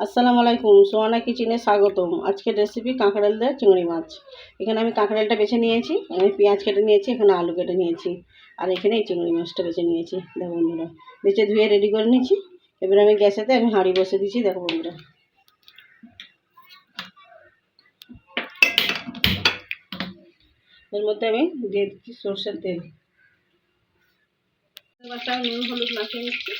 আসসালামু আলাইকুম, সোয়ানা কিচেনে স্বাগতম। আজকের রেসিপি কাঁকড়াল দিয়ে চিংড়ি মাছ। এখানে আমি কাঁকড়ালটা বেছে নিয়েছি, আমি পেঁয়াজ কেটে নিয়েছি, এখানে আলু কেটে নিয়েছি, আর এখানে এই চিংড়ি মাছটা বেছে নিয়েছি। দেখো বন্ধুরা, বেছে ধুয়ে রেডি করে নিয়েছি। এবার আমি গ্যাসেতে আমি হাঁড়ি বসে দিয়েছি, দেখো বন্ধুরা। এর মধ্যে আমি দিয়ে দিচ্ছি সর্ষের তেল। আমি নুন, হলুদ মাখিয়ে নিচ্ছি।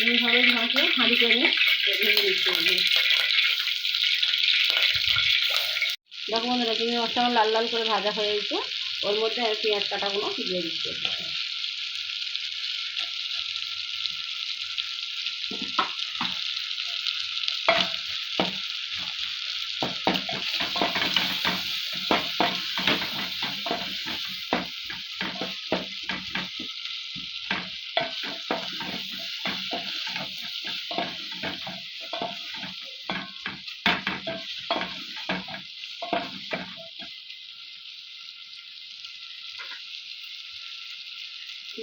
নুন হলুদ হাঁড়ি করে ভেজে নিচ্ছি আমি। দেখো বন্ধুরা তুমি আমার লাল লাল করে ভাজা হয়ে গেছে। ওর মধ্যে আর পেঁয়াজ কাটাগুলো দিয়ে দিচ্ছি।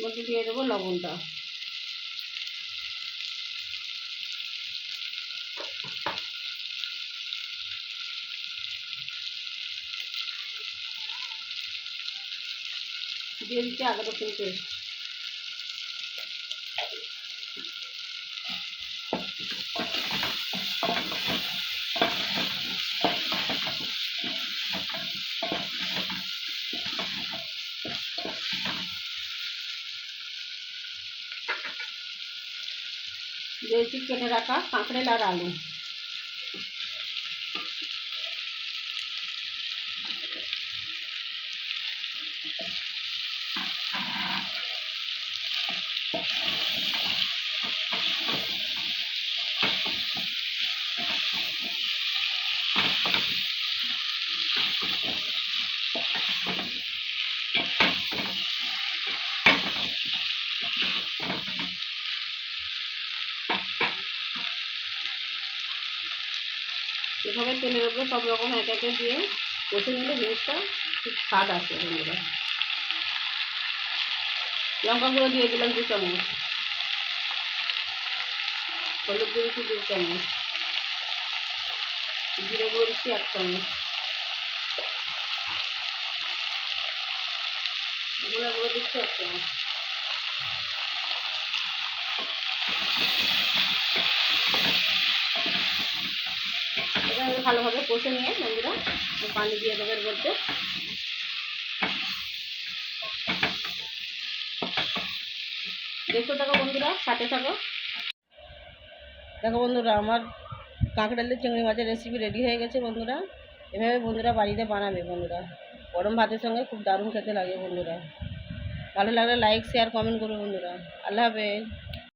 মধ্যে দিয়ে দেবো লবণটা। দিয়ে দিচ্ছি আদা রসুন দিয়েছি কেটে রাখা কাঁকড়েল আর আলু এভাবে তেলের উপরে সব রকম এক একে দিয়ে কষে নিলে জিনিসটা খুব স্বাদ আসে বন্ধুরা। লঙ্কা গুঁড়ো দিয়ে দিলাম দু চামচ। হলুদ দিয়েছি দু চামচ। জিরে গুঁড়ো দিচ্ছি এক চামচ। গুঁড়ো দিচ্ছি এক চামচ। ভালোভাবে কষে নিয়ে বন্ধুরা পানি দিয়ে দেবে বলতে দেখতে থাকো বন্ধুরা, সাথে থাকো। দেখো বন্ধুরা, আমার কাঁকড়ালের চিংড়ি মাছের রেসিপি রেডি হয়ে গেছে বন্ধুরা। এভাবে বন্ধুরা বাড়িতে বানাবে বন্ধুরা। গরম ভাতের সঙ্গে খুব দারুণ খেতে লাগে বন্ধুরা। ভালো লাগলে লাইক শেয়ার কমেন্ট করবে বন্ধুরা। আল্লাহ হাফেজ।